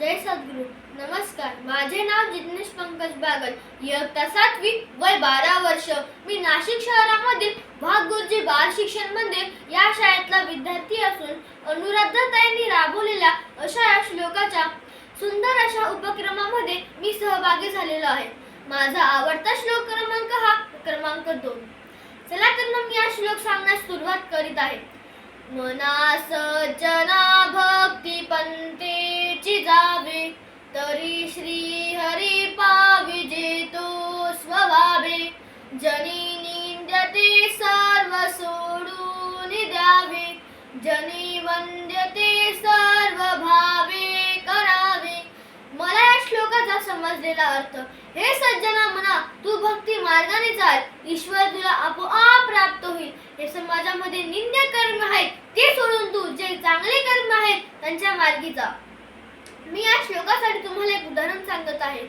जय सद्गुरू. नमस्कार. माझे नाव जिग्नेश पंकज बागल. इयत्ता सातवी वय बारा वर्ष. मी नाशिक शहरामधील भागगुरुजी बाल शिक्षण मंदिर या शाळेतला विद्यार्थी असून अनुराधाताईंनी राबवलेल्या अशा या श्लोकाच्या सुंदर अशा उपक्रमामध्ये मी सहभागी झालेलो आहे. माझा आवडता श्लोक क्रमांक हा क्रमांक दोन. चला तर मग मी हा श्लोक सांगण्यास सुरुवात करीत आहे. मना सजना तरी श्री हरी पाविजे तो स्वभावे. जनी निंद्यते सर्व सोडून द्यावे. जनी वंद्यते सर्व भावे करावे. मला या श्लोकाचा समजलेला अर्थ हे सज्जना म्हणा तू भक्ती मार्गाने चाल. ईश्वर तुला आपोआप प्राप्त होईल. हे समाजामध्ये निंद्य कर्म आहेत ते सोडून तू जे चांगले कर्म आहेत त्यांच्या मार्गी जा. मी या श्लोकासाठी तुम्हाला एक उदाहरण सांगत आहे.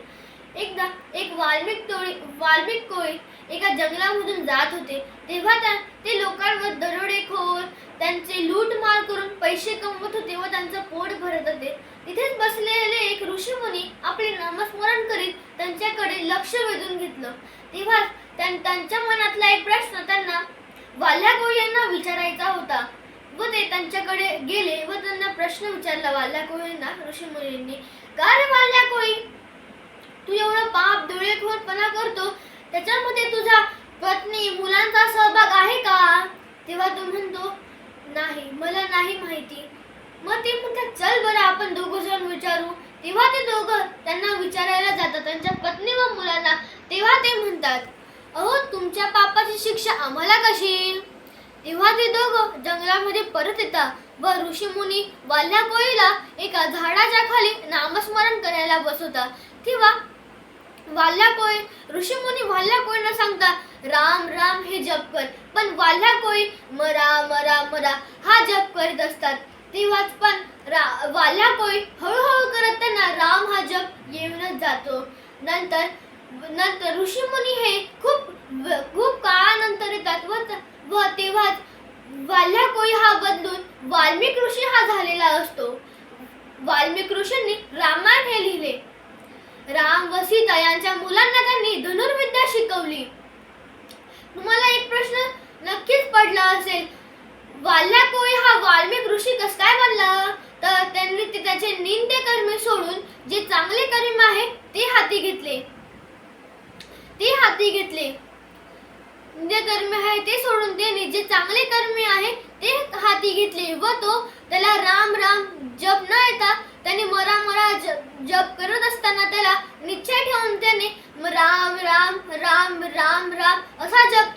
एकदा एक वाल्मिक टोळी वाल्मिक कोळी एका जंगलामधून जात होते. तेव्हा त्या ते लोकांवर दरोडेखोर त्यांचे लूटमार करून पैसे कमवत होते व त्यांचं पोट भरत होते. तिथेच बसलेले एक ऋषीमुनी आपले नामस्मरण करीत त्यांच्याकडे लक्ष वेधून घेतलं. तेव्हा त्यांच्या मनातला एक प्रश्न त्यांना वाल्या कोळी यांना विचार त्यांच्याकडे गेले व त्यांना प्रश्न विचारला वाल्या कोळींना ऋषीमुनींनी का रे वाल्या कोळी तू एवढं पाप डोळेखोरपणा करतो त्याच्यामध्ये तुझा पत्नी मुलांचा सहभाग आहे का? तेव्हा तो म्हणतो नाही मला नाही माहिती. मग ते म्हणतात चल बरं आपण दोघं जण विचारू. तेव्हा ते दोघं त्यांना विचारायला जातात त्यांच्या पत्नी व मुलांना. तेव्हा ते म्हणतात अहो तुमच्या पापाची शिक्षा आम्हाला कशी? तेव्हा ते दोघं जंगलामध्ये परत येतात व ऋषीमुनी वाल्या कोळीला एका झाडाच्या खाली नामस्मरण करायला बसवतात. तेव्हा वाल्या कोळी ऋषीमुनी वाल्या कोळीला सांगता राम राम हे जप कर. पण वाल्या कोळी मरा मरा मरा हा जप करीत असतात. तेव्हाच पण रा- वाल्या कोळी हळूहळू करत त्यांना राम हा जप येऊनच जातो. नंतर नंतर ऋषीमुनी हे खूप खूप काळानंतर येतात व व तेव्हाच वाल्या कोळी हा बदलून वाल्मिक ऋषी हा झालेला असतो. वाल्मिक ऋषींनी रामायण हे लिहिले. राम व सीता यांच्या मुलांना त्यांनी धनुर्विद्या शिकवली. तुम्हाला एक प्रश्न नक्कीच पडला असेल. वाल्या कोळी हा वाल्मिक ऋषी कस काय बनला? तर त्यांनी ते त्याचे निंदे कर्मे सोडून जे चांगले कर्म आहे ते हाती घेतले. ते हाती घेतले. जे कर्म आहे ते सोडून त्यांनी जे चांगले कर्मे आहे ते हाती घेतले. व तो त्याला राम राम जप न येता त्याने मरा मरा ज- जप करत असताना त्याला निश्चय ठेवून त्याने राम राम राम राम राम असा जप